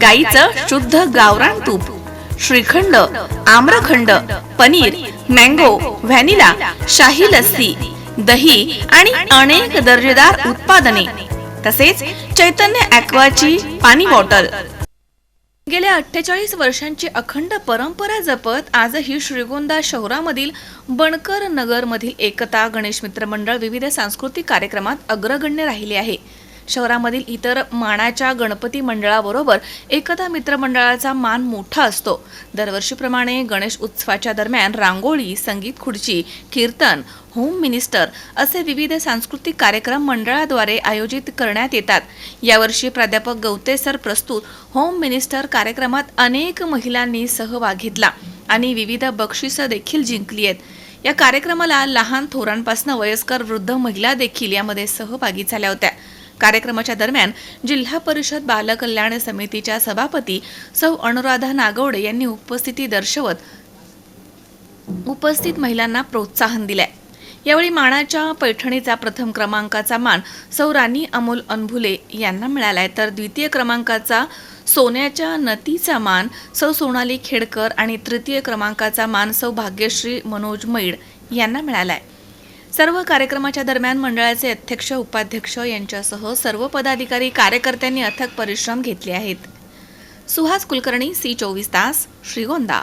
गाईचं शुद्ध गावरान तूप श्रीखंड आम्रखंड पनीर मँगो व्हॅनिला शाही लस्सी दही आणि अनेक दर्जेदार उत्पादने तसेच चैतन्य ॲक्वाची पाणी बॉटल. गेल्या अठ्ठेचाळीस वर्षांची अखंड परंपरा जपत आजही श्रीगोंदा शहरामधील बणकर नगरमधील एकता गणेश मित्र मंडळ विविध सांस्कृतिक कार्यक्रमात अग्रगण्य राहिले आहे. शहरामधील इतर मानाच्या गणपती मंडळाबरोबर एकता मित्रमंडळाचा मान मोठा असतो. दरवर्षीप्रमाणे गणेश उत्सवाच्या दरम्यान रांगोळी संगीत खुर्ची कीर्तन होम मिनिस्टर असे विविध सांस्कृतिक कार्यक्रम मंडळाद्वारे आयोजित करण्यात येतात. यावर्षी प्राध्यापक गवते सर प्रस्तुत होम मिनिस्टर कार्यक्रमात अनेक महिलांनी सहभाग घेतला आणि विविध बक्षिसं देखील जिंकली आहेत. या कार्यक्रमाला लहान थोरांपासून वयस्कर वृद्ध महिला देखील यामध्ये सहभागी झाल्या होत्या. कार्यक्रमाच्या दरम्यान जिल्हा परिषद बालकल्याण समितीच्या सभापती सौ अनुराधा नागवडे यांनी उपस्थिती दर्शवत उपस्थित महिलांना प्रोत्साहन दिले यावेळी मानाच्या पैठणीचा प्रथम क्रमांकाचा मान सौ राणी अमोल अनभुले यांना मिळालाय. तर द्वितीय क्रमांकाचा सोन्याच्या नतीचा मान सौ सोनाली खेडकर आणि तृतीय क्रमांकाचा मान सौ भाग्यश्री मनोज मैड यांना मिळालाय. सर्व कार्यक्रमाच्या दरम्यान मंडळाचे अध्यक्ष उपाध्यक्ष यांच्यासह सर्व पदाधिकारी कार्यकर्त्यांनी अथक परिश्रम घेतले आहेत. सुहास कुलकर्णी सी चोवीस तास श्रीगोंदा.